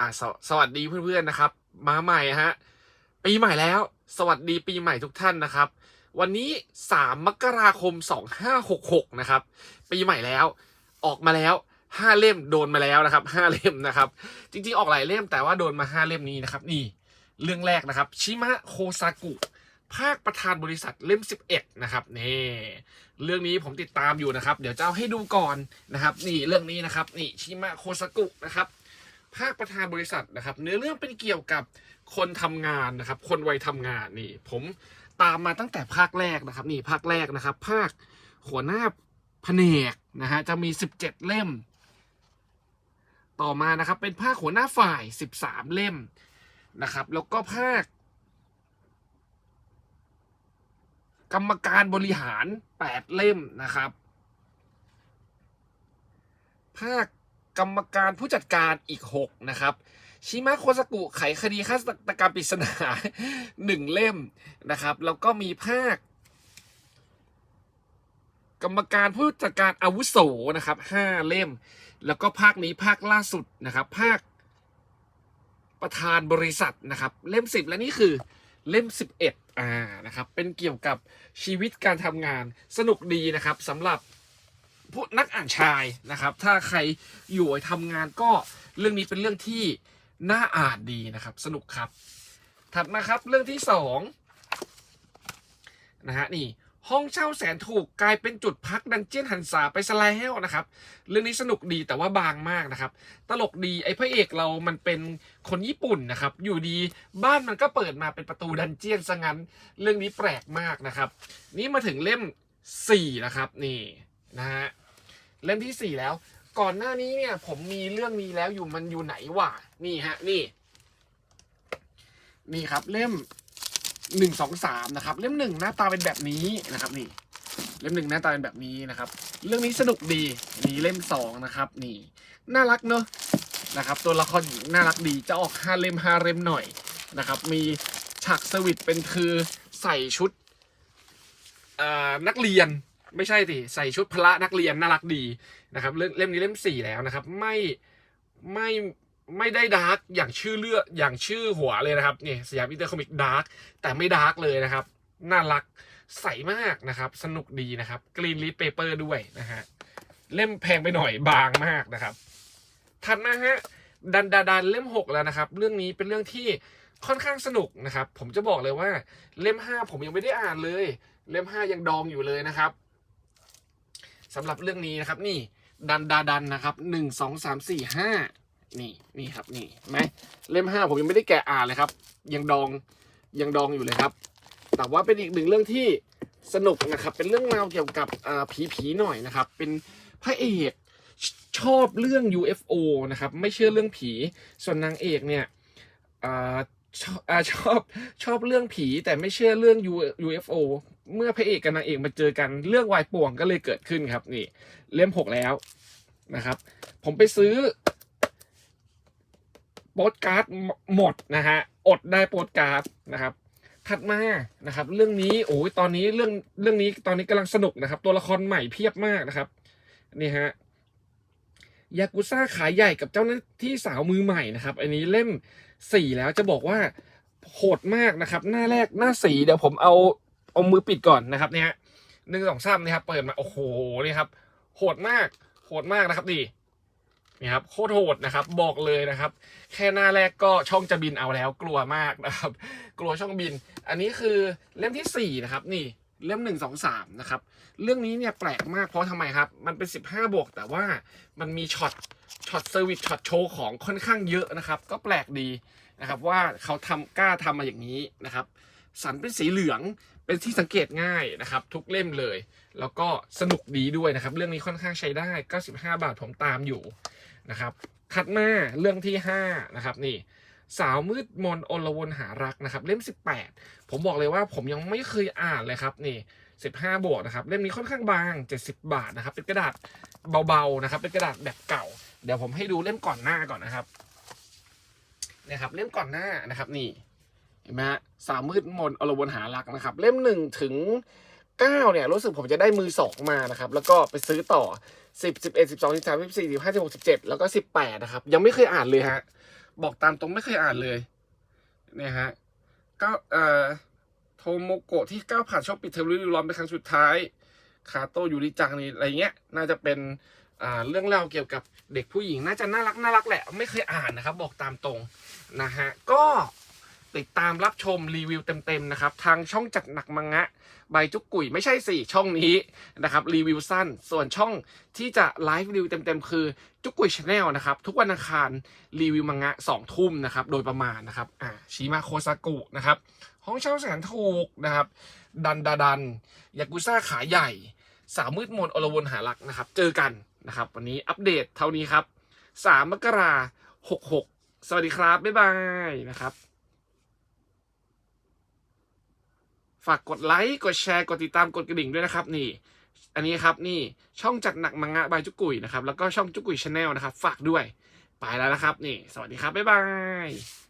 อ่าสวสวัสดีเพื่อนๆนะครับ มาใหม่ฮะปีใหม่แล้ว สวัสดีปีใหม่ทุกท่านนะครับ วันนี้ 3 มกราคม 2566 นะครับ ปีใหม่แล้วออกมาแล้ว 5 เล่มโดนมาแล้วนะครับ 5 เล่มนะครับ จริงๆ ออกหลายเล่มแต่ว่าโดนมา 5 เล่มนี้นะครับ นี่เรื่องแรกนะครับชิมะโคซากุภาคประธานบริษัทเล่ม 11 นะครับนี่เรื่องนี้ผมติดตามอยู่นะครับ เดี๋ยวจะเอาให้ดูก่อนนะครับ นี่เรื่องนี้นะครับ นี่ชิมะโคซากุนะครับ ภาคประธานบริษัทนะครับ เนื้อเรื่องเป็นเกี่ยวกับคนทำงานนะครับ คนวัยทำงานนี่ ผมตามมาตั้งแต่ภาคแรกนะครับ นี่ภาคแรกนะครับ ภาคหัวหน้าแผนกนะฮะจะมี 17 เล่ม ต่อมานะครับเป็นภาคหัวหน้าฝ่าย 13 เล่มนะครับ แล้วก็ภาค กรรมการบริหาร 8 เล่มนะครับ ภาค กรรมการผู้จัดการอีก 6 นะครับชิมะโคซากุไขคดีฆาตกรรมปริศนา1เล่มนะครับ แล้วก็มีภาค กรรมการผู้จัดการอาวุโสนะครับ5เล่ม แล้วก็ภาคนี้ภาคล่าสุดนะครับ ภาคประธานบริษัทนะครับ เล่ม10และนี่คือเล่ม11อ่านะครับ เป็นเกี่ยวกับชีวิตการทำงานสนุกดีนะครับสำหรับ ผู้นักอ่านชายนะครับ ถ้าใครอยู่ทำงานก็เรื่องนี้เป็นเรื่องที่น่าอ่านดีนะครับ สนุกครับ ถัดมาครับเรื่องที่สองนะฮะนี่ห้องเช่าแสนถูกกลายเป็นจุดพักดันเจียนหันษาไปซะแล้วนะครับ เรื่องนี้สนุกดีแต่ว่าบางมากนะครับ ตลกดีไอ้พระเอกเรามันเป็นคนญี่ปุ่นนะครับ อยู่ดีบ้านมันก็เปิดมาเป็นประตูดันเจียนซะงั้น เรื่องนี้แปลกมากนะครับ นี่มาถึงเล่มสี่นะครับนี่ นะฮะเล่มที่สี่แล้ว ก่อนหน้านี้เนี่ย ผมมีเรื่องนี้แล้วอยู่มันอยู่ไหนวะนี่ฮะนี่ นี่ครับเล่มหนึ่งสองสามนะครับ เล่มหนึ่งหน้าตาเป็นแบบนี้นะครับ นี่ เล่มหนึ่งหน้าตาเป็นแบบนี้นะครับ เรื่องนี้สนุกดีนี่เล่มสองนะครับ นี่ น่ารักเนอะนะครับ ตัวละครหญิงน่ารักดีจะออกฮาเร็มฮาเร็มหน่อยนะครับ มีฉากสวิตเป็นคือใส่ชุดนักเรียน ไม่ใช่สิใส่ชุดพละนักเรียนน่ารักดีนะครับเล่มนี้เล่มสี่แล้วนะครับ ไม่ไม่ไม่ได้ดาร์กอย่างชื่อเลือกอย่างชื่อหัวเลยนะครับนี่สยามอินเตอร์คอมิกดาร์กแต่ไม่ดาร์กเลยนะครับ น่ารักใสมากนะครับ สนุกดีนะครับกรีนลิ p เปเปอร์ด้วยนะฮะเล่มแพงไปหน่อยบางมากนะครับถัดมาฮะดันดาดันเล่มหกแล้วนะครับ เรื่องนี้เป็นเรื่องที่ค่อนข้างสนุกนะครับ ผมจะบอกเลยว่าเล่มห้าผมยังไม่ได้อ่านเลย เล่มห้ายังดองอยู่เลยนะครับ สำหรับเรื่องนี้นะครับ นี่ดันดาดันนะครับหนึ่งสองสามสี่ห้านี่นี่ครับนี่เห็นไหมเล่มห้าผมยังไม่ได้แกะอ่านเลยครับ ยังดองยังดองอยู่เลยครับ แต่ว่าเป็นอีกหนึ่งเรื่องที่สนุกนะครับ เป็นเรื่องราวเกี่ยวกับผีผีหน่อยนะครับ เป็นพระเอกชอบเรื่อง UFO นะครับ ไม่เชื่อเรื่องผี ส่วนนางเอกเนี่ย ชอบอ่าชอบชอบเรื่องผีแต่ไม่เชื่อเรื่อง UFO เมื่อพระเอกกับนางเอกมาเจอกันเรื่องวายป่วงก็เลยเกิดขึ้นครับ นี่ เล่มหกแล้วนะครับ ผมไปซื้อโปสการ์ดหมดนะฮะอดได้โปสการ์ดนะครับ ถัดมานะครับ เรื่องนี้โอ้ยตอนนี้เรื่องเรื่องนี้ตอนนี้กำลังสนุกนะครับ ตัวละครใหม่เพียบมากนะครับ นี่ฮะ ยากุซ่าขายใหญ่กับเจ้าหน้าที่สาวมือใหม่นะครับ อันนี้เล่มสี่แล้วจะบอกว่าโหดมากนะครับ หน้าแรกหน้าสีเดี๋ยวผมเอาเอามือปิดก่อนนะครับเนี่ยหนึ่งสองสามนี่ครับ เปิดมาโอ้โหนี่ครับ โหดมากโหดมากนะครับดีนี่ครับโคตรโหดนะครับ บอกเลยนะครับ แค่หน้าแรกก็ช่องจะบินเอาแล้ว กลัวมากนะครับ กลัวช่องบิน อันนี้คือเล่มที่สี่นะครับ นี่ เล่มหนึ่งสองสามนะครับ เรื่องนี้เนี่ยแปลกมากเพราะทำไมครับ มันเป็นสิบห้าบวก แต่ว่ามันมีช็อตช็อตเซอร์วิสช็อตโชว์ของค่อนข้างเยอะนะครับ ก็แปลกดีนะครับ ว่าเขาทำกล้าทำมาอย่างนี้นะครับ สันเป็นสีเหลืองเป็นที่สังเกตง่ายนะครับ ทุกเล่มเลย แล้วก็สนุกดีด้วยนะครับ เรื่องนี้ค่อนข้างใช้ได้ 95 บาทผมตามอยู่นะครับถัดมาเรื่องที่5นะครับนี่ สาวมืดมนอลวนหารักนะครับ เล่ม 18 ผมบอกเลยว่าผมยังไม่เคยอ่านเลยครับนี่15 บวกนะครับ เล่มนี้ค่อนข้างบาง 70 บาทนะครับ เป็นกระดาษเบาๆนะครับ เป็นกระดาษแบบเก่า เดี๋ยวผมให้ดูเล่มก่อนหน้าก่อนนะครับนะครับ เล่มก่อนหน้านะครับนี่เห็นไหมสาวมืดมนอลวนหารักนะครับ เล่มหนึ่งถึงเก้าเนี่ยรู้สึกผมจะได้มือสองมานะครับ แล้วก็ไปซื้อต่อสิบสิบเอ็ดสิบสองสิบสามสิบสี่สิบห้าสิบหกสิบเจ็ดแล้วก็สิบแปดนะครับ ยังไม่เคยอ่านเลยฮะ บอกตามตรงไม่เคยอ่านเลยเนี่ยฮะก็เอ่อโทโมโกะที่ก้าวผ่านช่องปิดเทอมฤดูร้อนเป็นครั้งสุดท้ายคาโตยูริจังนี่อะไรเงี้ย น่าจะเป็นอ่าเรื่องเล่าเกี่ยวกับเด็กผู้หญิง น่าจะน่ารักน่ารักแหละ ไม่เคยอ่านนะครับ บอกตามตรงนะฮะก็ ติดตามรับชมรีวิวเต็มๆนะครับทางช่องจัดหนักมังงะ ใบจุกกุยไม่ใช่สี่ช่องนี้นะครับรีวิวสั้น ส่วนช่องที่จะไลฟ์รีวิวเต็มๆคือจุกกุยชาแนลนะครับทุกวันอังคารรีวิวมังงะสองทุ่มนะครับโดยประมาณนะครับอ่าชิมาโคซากุนะครับห้องเช่าแสนถูกนะครับดันดาดันยากุซ่าขาใหญ่ สาวมืดมนอลวนหารักนะครับเจอกันนะครับวันนี้อัปเดตเท่านี้ครับสามมกราหกหกสวัสดีครับ บ๊ายบายนะครับ ฝากกดไลค์กดแชร์กดติดตามกดกระดิ่งด้วยนะครับนี่อันนี้ครับนี่ช่องจัดหนักมังงะบายจุกุยนะครับแล้วก็ช่องจุกุยชาแนลนะครับฝากด้วยไปแล้วนะครับนี่ สวัสดีครับบ๊ายบาย